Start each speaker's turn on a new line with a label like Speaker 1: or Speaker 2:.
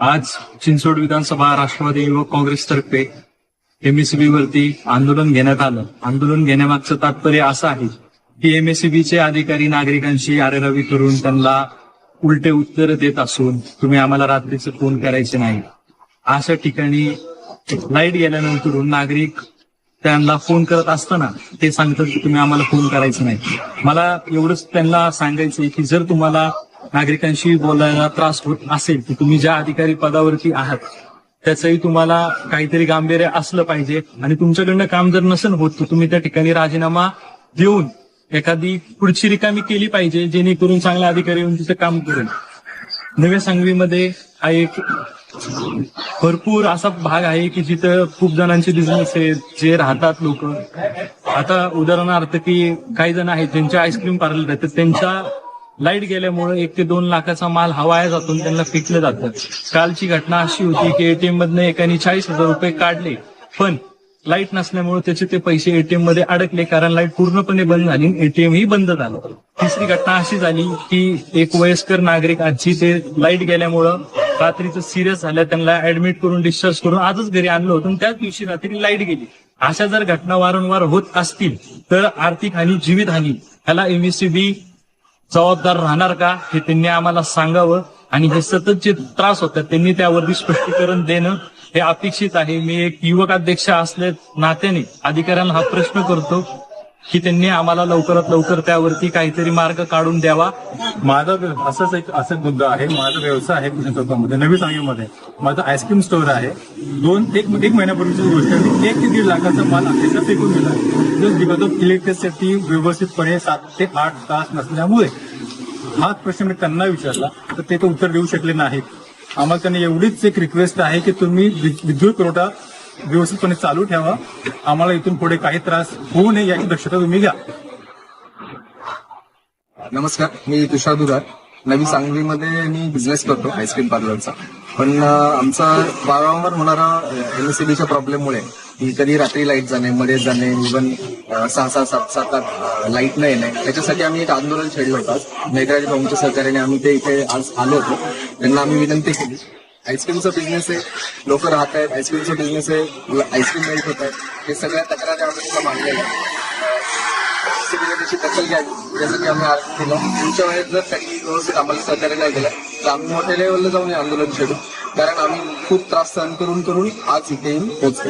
Speaker 1: आज चिंचवड विधानसभा राष्ट्रवादी युवक काँग्रेसतर्फे एमएससीबी वरती आंदोलन घेण्यात आलं. आंदोलन घेण्यामागचं तात्पर्य असं आहे की एमएससीबी चे अधिकारी नागरिकांशी आरेरावी करून त्यांना उलटे उत्तर देत असून तुम्ही आम्हाला रात्रीचं फोन करायचे नाही. अशा ठिकाणी लाइट गेल्यानंतर नागरिक त्यांना फोन करत असताना ते सांगतात की तुम्ही आम्हाला फोन करायचा नाही. मला एवढंच त्यांना सांगायचंय की जर तुम्हाला नागरिकांशी बोलायला त्रास होत असेल की तुम्ही ज्या अधिकारी पदावरती आहात त्याचंही तुम्हाला काहीतरी गांभीर्य असलं पाहिजे आणि तुमच्याकडनं काम जर नसेल होत तर तुम्ही त्या ठिकाणी राजीनामा देऊन एखादी पुढची रिकामी केली पाहिजे जेणेकरून चांगला अधिकारी येऊन तिचं काम करेल. नव्या सांगवीमध्ये हा एक भरपूर असा भाग आहे की जिथं खूप जणांचे बिझनेस आहेत जे राहतात लोक. आता उदाहरणार्थ की काही जण आहेत ज्यांचे आईस्क्रीम पार्लर आहेत तर त्यांच्या लाइट गेल्यामुळे एक ते दोन लाखाचा माल हवाया जातो आणि त्यांना फेकलं जातं. कालची घटना अशी होती की एटीएम मधनं एकाने चाळीस हजार रुपये काढले. पण लाइट नसल्यामुळे त्याचे ते पैसे एटीएममध्ये अडकले कारण लाइट पूर्णपणे बंद झाली एटीएम ही बंद झालं. तिसरी घटना अशी झाली की एक वयस्कर नागरिक आजची ते लाइट गेल्यामुळं रात्रीचं सिरियस झालं. त्यांना ऍडमिट करून डिस्चार्ज करून आजच घरी आणलं होतं त्याच दिवशी रात्री लाइट गेली. अशा जर घटना वारंवार होत असतील तर आर्थिक हानी जीवित हानी ह्याला एमएससीबी जबाबदार राहणार का हे त्यांनी आम्हाला सांगावं आणि हे सतत जे त्रास होतात त्यांनी त्यावरती स्पष्टीकरण देणं हे अपेक्षित आहे. मी एक युवक अध्यक्ष असल्या नात्याने अधिकाऱ्यांना हा प्रश्न करतो. की त्यांनी आम्हाला लवकरात लवकर त्यावरती काहीतरी मार्ग काढून द्यावा.
Speaker 2: माझा व्य- असंच एक असं मुद्दा आहे. माझा व्यवसाय आहे कृष्ण चौकामध्ये नवी सांगलीमध्ये माझा आईस्क्रीम स्टोअर आहे. दोन एक एक महिन्यापूर्वीची गोष्ट आहे मी एक ते दीड लाखाचा माल अक्षरशः फेकून दिला आहे. बिकॉज ऑफ इलेक्ट्रिसिटी व्यवस्थितपणे सात ते आठ तास नसल्यामुळे हाच प्रश्न मी त्यांना विचारला तर ते तर उत्तर देऊ शकले नाहीत. आम्हाला त्यांनी एवढीच एक रिक्वेस्ट आहे की तुम्ही वि- विद्युत पुरवठा व्यवस्थितपणे चालू ठेवा. आम्हाला इथून पुढे काही त्रास होऊ नये याची दक्षता तुम्ही घ्या.
Speaker 3: नमस्कार मी तुषार दुधार. नवी सांगलीमध्ये मी बिझनेस करतो आईस्क्रीम पार्लरचा पण आमचा वारंवार होणारा एमएससीबीच्या प्रॉब्लेममुळे कधी रात्री लाइट जाणे मध्ये जाणे इव्हन सहा सहा सात सात आठ लाइट न येणे. त्याच्यासाठी आम्ही एक आंदोलन छेडलं होतं. मेघराज भाऊंच्या सहकार्याने आम्ही ते इथे आज आलो होतो. त्यांना आम्ही विनंती केली. आईस्क्रीमचा बिझनेस आहे. लोक राहत आहेत आईस्क्रीमचा बिझनेस आहे. आईस्क्रीम मेल्ट होत आहेत हे सगळ्या तक्रारी आम्ही तिथं मांडलेल्या आहेत. सिटीने त्याची दखल घ्यावी यासाठी आम्ही अर्ज दिला तुमच्या वेळेत जर त्यांनी व्यवस्थित आम्हाला सहकार्य नाही केलं तर आम्ही मोठ्या लेवलला जाऊन हे आंदोलन छेडू कारण आम्ही खूप त्रास सहन करून करून आज इथे येऊन पोहोचतो